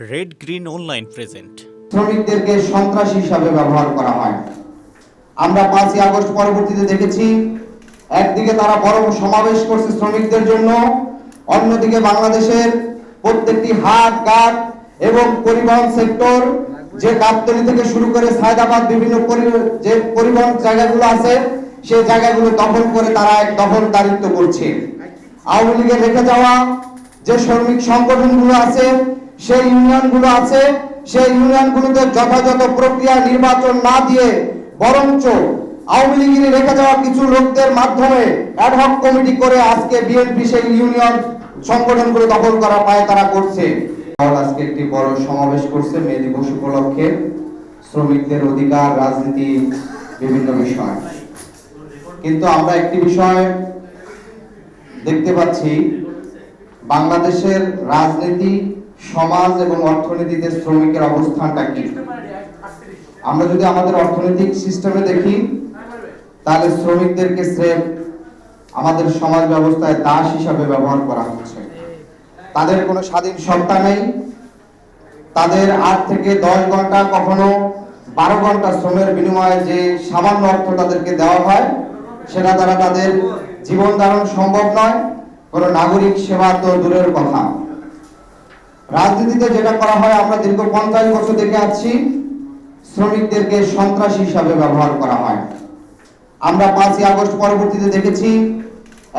Red green online present শ্রমিকদেরকে সন্ত্রাসী হিসাবে ব্যবহার করা হয়। আমরা পাঁচই আগস্ট পরবর্তীতে দেখেছি, একদিকে তারা বড় সমাবেশ করছে শ্রমিকদের জন্য, অন্যদিকে বাংলাদেশের প্রত্যেকটি হাট, ঘাট এবং পরিবহন সেক্টর, যে গাবতলি থেকে শুরু করে সায়দাবাদ, বিভিন্ন যে পরিবহন জায়গাগুলো আছে, সেই জায়গাগুলো দখল করে তারা এক দখলদারিত্ব করছে। আওয়ামী লীগের রেখে যাওয়া যে শ্রমিক সংগঠনগুলো আছে সেই ইউনিয়নগুলো আছে, সেই ইউনিয়নগুলোতে যথাযথ প্রক্রিয়া নির্বাচন না দিয়ে বরঞ্চ আওয়ামী লীগের রেখে যাওয়া কিছু লোকদের মাধ্যমে অ্যাডহক কমিটি করে আজকে বিএনপি সেই ইউনিয়ন সংগঠনগুলো দখল করা পায় তারা করছে। আজকে একটি বড় সমাবেশ করছে মে দিবস উপলক্ষে। শ্রমিকদের অধিকার, রাজনীতি, বিভিন্ন বিষয়। কিন্তু আমরা একটি বিষয় দেখতে পাচ্ছি, বাংলাদেশের রাজনীতি সমাজ এবং অর্থনীতিতে শ্রমিকের অবস্থানটা কি? আমরা যদি আমাদের অর্থনৈতিক সিস্টেমে দেখি, তাহলে শ্রমিকদেরকে স্রেফ আমাদের সমাজ ব্যবস্থায় দাস হিসাবে ব্যবহার করা হচ্ছে। তাদের কোনো স্বাধীন সত্তা নেই। তাদের আট থেকে দশ ঘণ্টা কখনো বারো ঘণ্টা শ্রমের বিনিময়ে যে সামান্য অর্থ তাদেরকে দেওয়া হয়, সেটা দ্বারা তাদের জীবন ধারণ সম্ভব নয়। কোনো নাগরিক সেবা তো দূরের কথা। রাজনীতিতে যেটা করা হয়, আমরা দীর্ঘ পঞ্চাশ বছর দেখে আসছি, শ্রমিকদেরকে সন্ত্রাসী হিসাবে ব্যবহার করা হয়। আমরা পাঁচই আগস্ট পরবর্তীতে দেখেছি,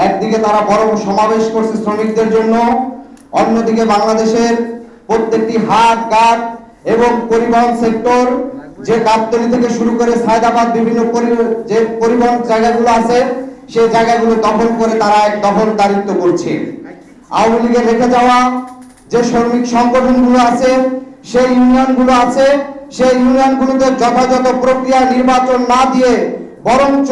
একদিকে তারা বড় সমাবেশ করছে শ্রমিকদের জন্য, অন্যদিকে বাংলাদেশের প্রত্যেকটি হাট, ঘাট এবং পরিবহন সেক্টর, যে গাবতলি থেকে শুরু করে সায়দাবাদ বিভিন্ন যে পরিবহন জায়গাগুলো আছে, সেই জায়গাগুলো দখল করে তারা এক দখল দখলদারিত্ব করছে। আওয়ামী লীগের রেখে যাওয়া যে শ্রমিক সংগঠনগুলো আছে, সেই ইউনিয়নগুলো আছে, সেই ইউনিয়নগুলোতে যথাযথ প্রক্রিয়া নির্বাচন না দিয়ে বরঞ্চ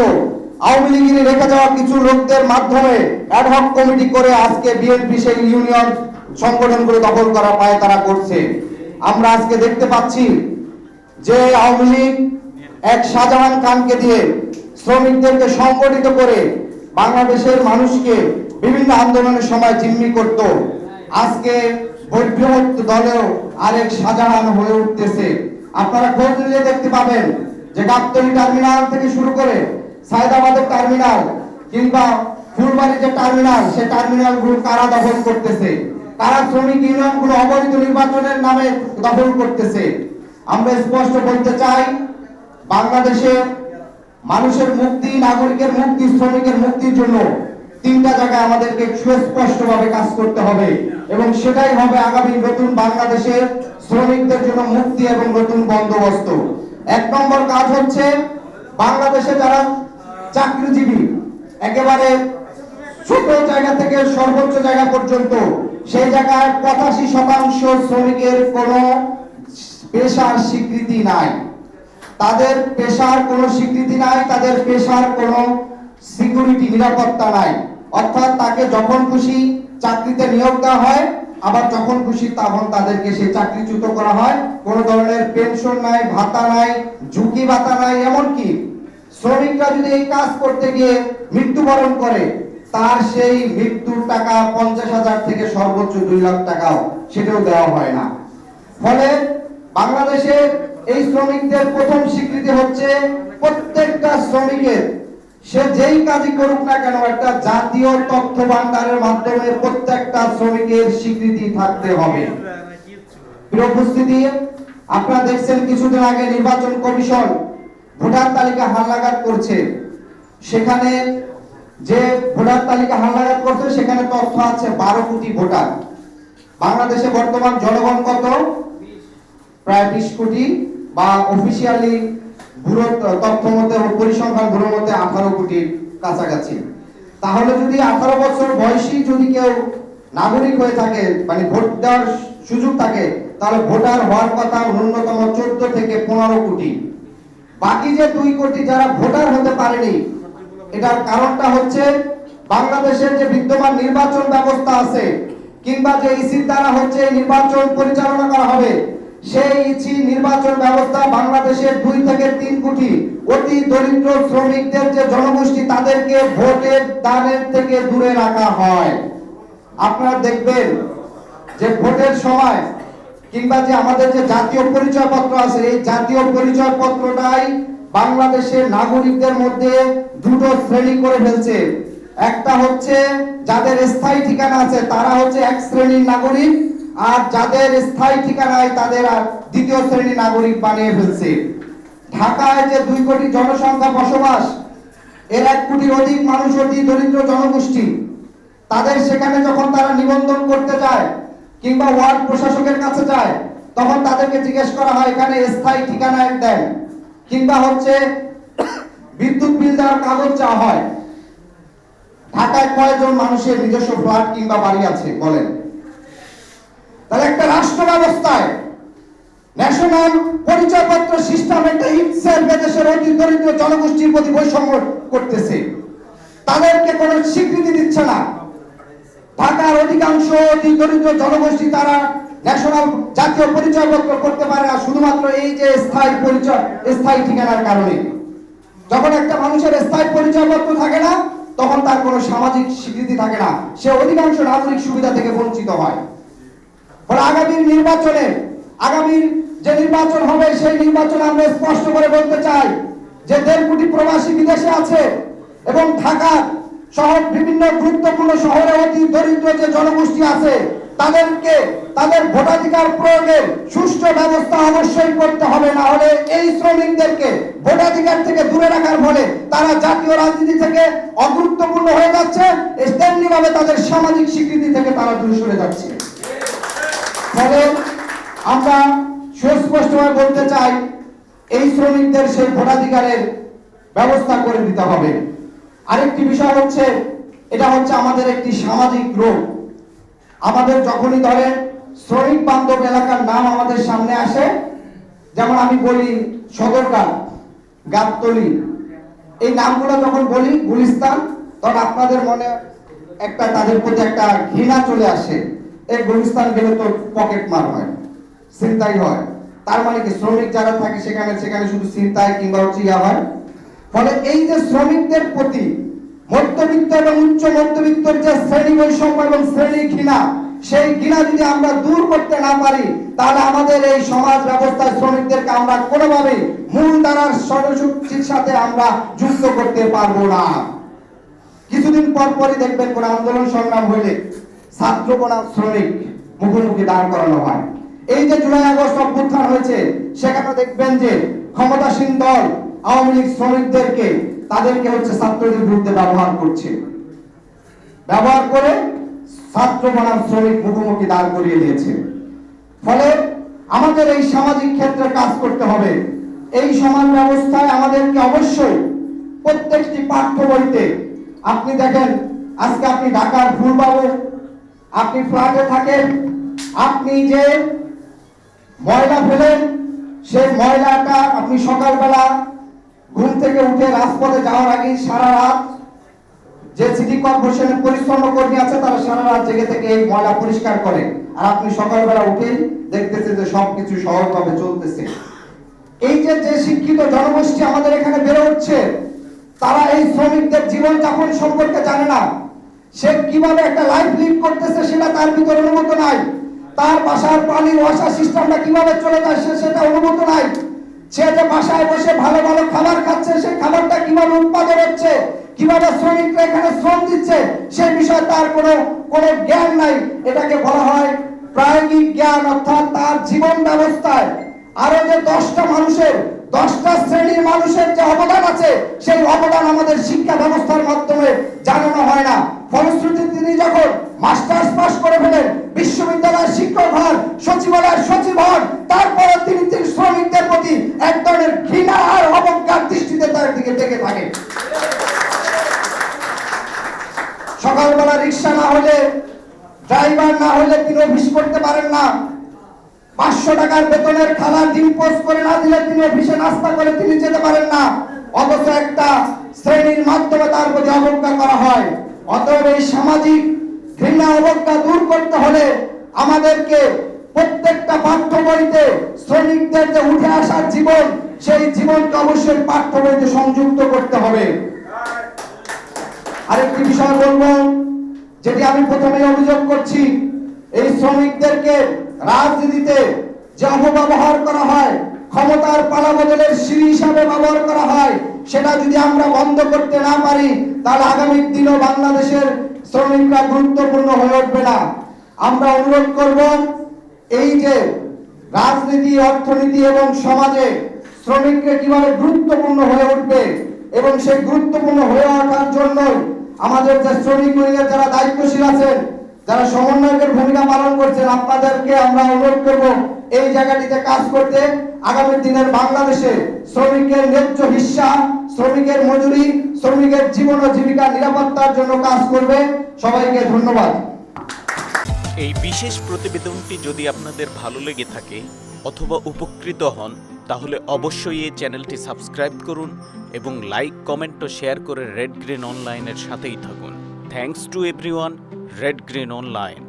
আওয়ামী লীগের রেখে যাওয়া কিছু লোকদের মাধ্যমে অ্যাডহক কমিটি করে আজকে বিএনপি সেই ইউনিয়ন সংগঠনগুলো দখল করা পায় তারা করছে। আমরা আজকে দেখতে পাচ্ছি যে আওয়ামী লীগ এক শাহজাহান খানকে দিয়ে শ্রমিকদেরকে সংগঠিত করে বাংলাদেশের মানুষকে বিভিন্ন আন্দোলনের সময় জিম্মি করত। আজকে বৈভ্যমত দলেও আরেক শাহজাহান হয়ে উঠতেছে। আপনারা খোঁজ নিয়ে দেখতে পাবেন যে গাবতলী টার্মিনাল থেকে শুরু করে সায়দাবাদের টার্মিনাল কিংবা ফুলবাড়ি যে টার্মিনাল, সে টার্মিনালগুলো কারা দখল করতেছে? কারা শ্রমিক ইউনিয়নগুলো অবৈধ নির্বাচনের নামে দখল করতেছে? আমরা স্পষ্ট বলতে চাই, বাংলাদেশে মানুষের মুক্তি, নাগরিকের মুক্তি, শ্রমিকের মুক্তির জন্য তিনটা জায়গায় আমাদেরকে সুস্পষ্ট ভাবে কাজ করতে হবে এবং সেটাই হবে আগামী নতুন বাংলাদেশের শ্রমিকদের জন্য মুক্তি এবং নতুন বন্দোবস্ত। এক নম্বর কাজ হচ্ছে বাংলাদেশে যারা চাকরিজীবী, একেবারে ছোট জায়গা থেকে সর্বোচ্চ জায়গা পর্যন্ত, সেই জায়গায় পঁচাশি শতাংশ শ্রমিকের কোনো পেশার স্বীকৃতি নাই। তাদের পেশার কোনো স্বীকৃতি নাই, তাদের পেশার কোনো সিকিউরিটি, নিরাপত্তা নাই। অর্থাৎ তাকে যখন খুশি চাকরিতে নিয়োগ দেওয়া হয়, আবার যখন খুশি তখন তাদেরকে সেই চাকরিচ্যুত করা হয়। কোনো ধরনের পেনশন নাই, ভাতা নাই, ঝুঁকি ভাতা নাই, এমনকি শ্রমিকরা যদি এই কাজ করতে গিয়ে মৃত্যুবরণ করে, তার সেই মৃত্যুর টাকা পঞ্চাশ হাজার থেকে সর্বোচ্চ দুই লাখ টাকাও সেটাও দেওয়া হয় না। ফলে বাংলাদেশে এই শ্রমিকদের প্রথম স্বীকৃতি হচ্ছে প্রত্যেকটা শ্রমিকের সে যেই কাজই করুক না কেন, একটা জাতীয় তথ্য ভান্ডারের মাধ্যমে প্রত্যেকটা শ্রমিকের স্বীকৃতি থাকতে হবে। উপস্থিতি, আপনারা দেখছেন কিছুদিন আগে নির্বাচন কমিশন ভোটার তালিকা হালনাগাদ করছে। সেখানে যে ভোটার তালিকা হালনাগাদ করছে, সেখানে তথ্য আছে বারো কোটি ভোটার। বাংলাদেশে বর্তমান জনগণ কত? প্রায় বিশ কোটি, বা অফিসিয়ালি তথ্য মতে পরিসংখ্যান ব্যুরোর মধ্যে আঠারো কোটির কাছাকাছি। তাহলে যদি আঠারো বছর বয়সী যদি কেউ নাগরিক হয়ে থাকে মানে ভোট দেওয়ার সুযোগ থাকে, তাহলে ভোটার হওয়ার কথা ন্যূনতম চোদ্দ থেকে পনেরো কোটি। বাকি যে দুই কোটি যারা ভোটার হতে পারেনি, এটার কারণটা হচ্ছে বাংলাদেশের যে বিদ্যমান নির্বাচন ব্যবস্থা আছে, কিংবা যে ইসির দ্বারা হচ্ছে নির্বাচন পরিচালনা করা হবে সেই নির্বাচন ব্যবস্থা বাংলাদেশের দুই থেকে তিন কোটি অতি দরিদ্র শ্রমিকদের যে জনগোষ্ঠী, তাদেরকে ভোটের দানের থেকে দূরে রাখা হয়। আপনারা দেখবেন যে ভোটের সময় কিংবা যে আমাদের যে জাতীয় পরিচয় পত্র আছে, এই জাতীয় পরিচয় পত্রটাই বাংলাদেশের নাগরিকদের মধ্যে দুটো শ্রেণি করে ফেলছে। একটা হচ্ছে যাদের স্থায়ী ঠিকানা আছে, তারা হচ্ছে এক শ্রেণির নাগরিক আর যাদের স্থায়ী ঠিকানায় তাদের আর দ্বিতীয় শ্রেণির নাগরিক বানিয়ে ফেলছে। ঢাকায় যে দুই কোটি জনসংখ্যা বসবাস, এর এক কোটির অধিক মানুষ অতি দরিদ্র জনগোষ্ঠী, তাদের সেখানে যখন তারা নিবন্ধন করতে যায় কিংবা ওয়ার্ড প্রশাসকের কাছে যায়, তখন তাদেরকে জিজ্ঞেস করা হয়, এখানে স্থায়ী ঠিকানা এক দেন। কিংবা হচ্ছে বিদ্যুৎ বিল দেওয়ার কাগজ চাওয়া হয়। ঢাকায় কয়জন মানুষের নিজস্ব ফ্ল্যাট কিংবা বাড়ি আছে, বলেন। তাহলে একটা রাষ্ট্র ব্যবস্থায় ন্যাশনাল পরিচয়পত্র সিস্টেম একটা ইটসেলফ দেশের অতি দরিদ্র জনগোষ্ঠীর প্রতি বৈষম্য করতেছে। তাদেরকে কোনো স্বীকৃতি দিচ্ছে না। ঢাকার অধিকাংশ অতি দরিদ্র জনগোষ্ঠী তারা ন্যাশনাল জাতীয় পরিচয়পত্র করতে পারে না, শুধুমাত্র এই যে স্থায়ী পরিচয়, স্থায়ী ঠিকানার কারণে। যখন একটা মানুষের স্থায়ী পরিচয়পত্র থাকে না, তখন তার কোনো সামাজিক স্বীকৃতি থাকে না। সে অধিকাংশ নাগরিক সুবিধা থেকে বঞ্চিত হয়। ফলে আগামীর নির্বাচনে, আগামীর যে নির্বাচন হবে, সেই নির্বাচনে আমরা স্পষ্ট করে বলতে চাই যে দেড় কোটি প্রবাসী বিদেশে আছে এবং ঢাকার শহর বিভিন্ন গুরুত্বপূর্ণ শহরে অতি দরিদ্র যে জনগোষ্ঠী আছে, তাদেরকে, তাদের ভোটাধিকার প্রয়োগের সুষ্ঠু ব্যবস্থা অবশ্যই করতে হবে, না হলে এই শ্রমিকদেরকে ভোটাধিকার থেকে দূরে রাখার ফলে তারা জাতীয় রাজনীতি থেকে অগুরুত্বপূর্ণ হয়ে যাচ্ছে তেমনি ভাবে তাদের সামাজিক স্বীকৃতি থেকে তারা দূরে সরে যাচ্ছে। ফলে আমরা সুস্পষ্টভাবে বলতে চাই, এই শ্রমিকদের সেই ভোটাধিকারের ব্যবস্থা করে দিতে হবে। আরেকটি বিষয় হচ্ছে, এটা হচ্ছে আমাদের একটি সামাজিক রোগ। আমাদের যখনই ধরেন শ্রমিক বান্ধব এলাকার নাম আমাদের সামনে আসে, যেমন আমি বলি সদরঘাট, গাবতলি। এই নামগুলো যখন বলি, গুলিস্তান, তখন আপনাদের মনে একটা, তাদের প্রতি একটা ঘৃণা চলে আসে। এই গুলিস্তান গেলে তো পকেট মার হয় চিন্তাই হয়। তার মানে কি, শ্রমিক যারা থাকে সেখানে সেখানে শুধু চিন্তায় কিংবা হচ্ছে ইয়া হয়। ফলে এই যে শ্রমিকদের প্রতি মধ্যবিত্ত এবং উচ্চ মধ্যবিত্তর যে শ্রেণি বৈষম্য এবং শ্রেণি ঘৃণা, সেই ঘৃণা যদি আমরা দূর করতে না পারি, তাহলে আমাদের এই সমাজ ব্যবস্থায় শ্রমিকদেরকে আমরা কোনোভাবেই মূল ধারার সর্বশক্তির সাথে আমরা যুক্ত করতে পারব না। কিছুদিন পর পরই দেখবেন কোন আন্দোলন সংগ্রাম হইলে ছাত্র শ্রমিক মুখোমুখি দাঁড় করানো হয়। এই যে জুলাই আগস্ট অভ্যুত্থান হয়েছে, সেখানে দেখবেন যে ক্ষমতাসীন দল আওয়ামী লীগ শ্রমিকদেরকে, তাদেরকে হচ্ছে ছাত্রদের বিরুদ্ধে ব্যবহার করছে। ব্যবহার করে ছাত্র বনাম শ্রমিক মুখোমুখি দাঁড় করিয়ে দিয়েছে। ফলে আমাদের এই সামাজিক ক্ষেত্রে কাজ করতে হবে। এই সমাজ ব্যবস্থায় আমাদেরকে অবশ্যই প্রত্যেকটি পাঠ্য বইতে, আপনি দেখেন, আজকে আপনি ঢাকার ফুলবাবু আপনি ফ্ল্যাটে থাকেন, আপনি যে ময়লা ফেলেন, সেই ময়লাটা আপনি সকালবেলা ঘুম থেকে উঠে রাজপথে যাওয়ার আগে সারা রাত যে সিটি কর্পোরেশনের পরিশ্রম কর্মী আছে, তারা সারা রাত জেগে থেকে এই ময়লা পরিষ্কার করে। আর আপনি সকালবেলা উঠেই দেখতেছেন যে সবকিছু সহজভাবে চলতেছে। এই যে যে শিক্ষিত জনগোষ্ঠী আমাদের এখানে বেড়ে উঠছে তারা এই শ্রমিকদের জীবন যাপন সম্পর্কে জানে না। সে কীভাবে একটা লাইফ লিড করতেছে সেটা তার ভিতরে অনুমত নাই। তার বাসার পানি ওয়াশা সিস্টেমটা কীভাবে চলে যায় সে সেটা অনুমত নাই। সে যে বাসায় বসে ভালো ভালো খাবার খাচ্ছে, সেই খাবারটা কীভাবে উৎপাদন হচ্ছে, কীভাবে শ্রমিকরা এখানে শ্রম দিচ্ছে সেই বিষয়ে তার কোনো কোনো জ্ঞান নাই। এটাকে বলা হয় প্রায়োগিক জ্ঞান, অর্থাৎ তার জীবন ব্যবস্থায়। আরও যে দশটা মানুষের দশটা শ্রেণির মানুষের যে অবদান আছে, সেই অবদান আমাদের শিক্ষা ব্যবস্থার মাধ্যমে জানানো হয় না। ফলশ্রুতি তিনি যখন মাস্টার্স পাস করে ফেলেন, বিশ্ববিদ্যালয়ের শিক্ষক হন, সচিবালয়ের সচিব হন, তারপরে তিনি তিনি শ্রমিকদের প্রতি এক ধরনের ঘৃণা আর অবজ্ঞার দৃষ্টিতে তার দিকে ডেকে থাকে। সকালবেলা রিক্সা না হলে, ড্রাইভার না হলে তিনি অফিস করতে পারেন না। পাঁচশো টাকার বেতনের খালা ডিম পোস্ট করে না দিলে তিনি অফিসে নাস্তা করে তিনি যেতে পারেন না। অথচ একটা শ্রেণির মাধ্যমে তার প্রতি অবজ্ঞা করা হয়। অতএব এই সামাজিক ঘৃণা, অবজ্ঞা দূর করতে হলে আমাদেরকে প্রত্যেকটা পাঠ্য বইতে শ্রমিকদের যে উঠে আসার জীবন, সেই জীবনকে অবশ্যই পাঠ্য বইতে সংযুক্ত করতে হবে। আরেকটি বিষয় বলব, যেটি আমি প্রথমে অভিযোগ করছি, এই শ্রমিকদেরকে রাজনীতিতে যে অপব্যবহার করা হয়, ক্ষমতার পালা বদলের সিঁড়ি হিসাবে ব্যবহার করা হয়, সেটা যদি আমরা বন্ধ করতে না পারি, তাহলে আগামী দিনও বাংলাদেশের শ্রমিকরা গুরুত্বপূর্ণ হয়ে উঠবে না। আমরা অনুরোধ করব, এই যে রাজনীতি, অর্থনীতি এবং সমাজে শ্রমিককে কীভাবে গুরুত্বপূর্ণ হয়ে উঠবে এবং সেই গুরুত্বপূর্ণ হয়ে ওঠার জন্য আমাদের যে শ্রমিক যারা দায়িত্বশীল আছেন যারা সমন্বয়কের ভূমিকা পালন করছেন, আপনাদেরকে আমরা অনুরোধ করব এই জায়গাটিতে কাজ করতে। আগামী দিনের বাংলাদেশে শ্রমিকের ন্যায্য হিস্সা শ্রমিকের মজুরি, শ্রমিকের জীবন ও জীবিকা নিরাপত্তার জন্য কাজ করবে। সবাইকে ধন্যবাদ। এই বিশেষ প্রতিবেদনটি যদি আপনাদের ভালো লেগে থাকে অথবা উপকৃত হন, তাহলে অবশ্যই এই চ্যানেলটি সাবস্ক্রাইব করুন এবং লাইক, কমেন্ট ও শেয়ার করে রেড গ্রিন অনলাইনের সাথেই থাকুন। Thanks to everyone red green online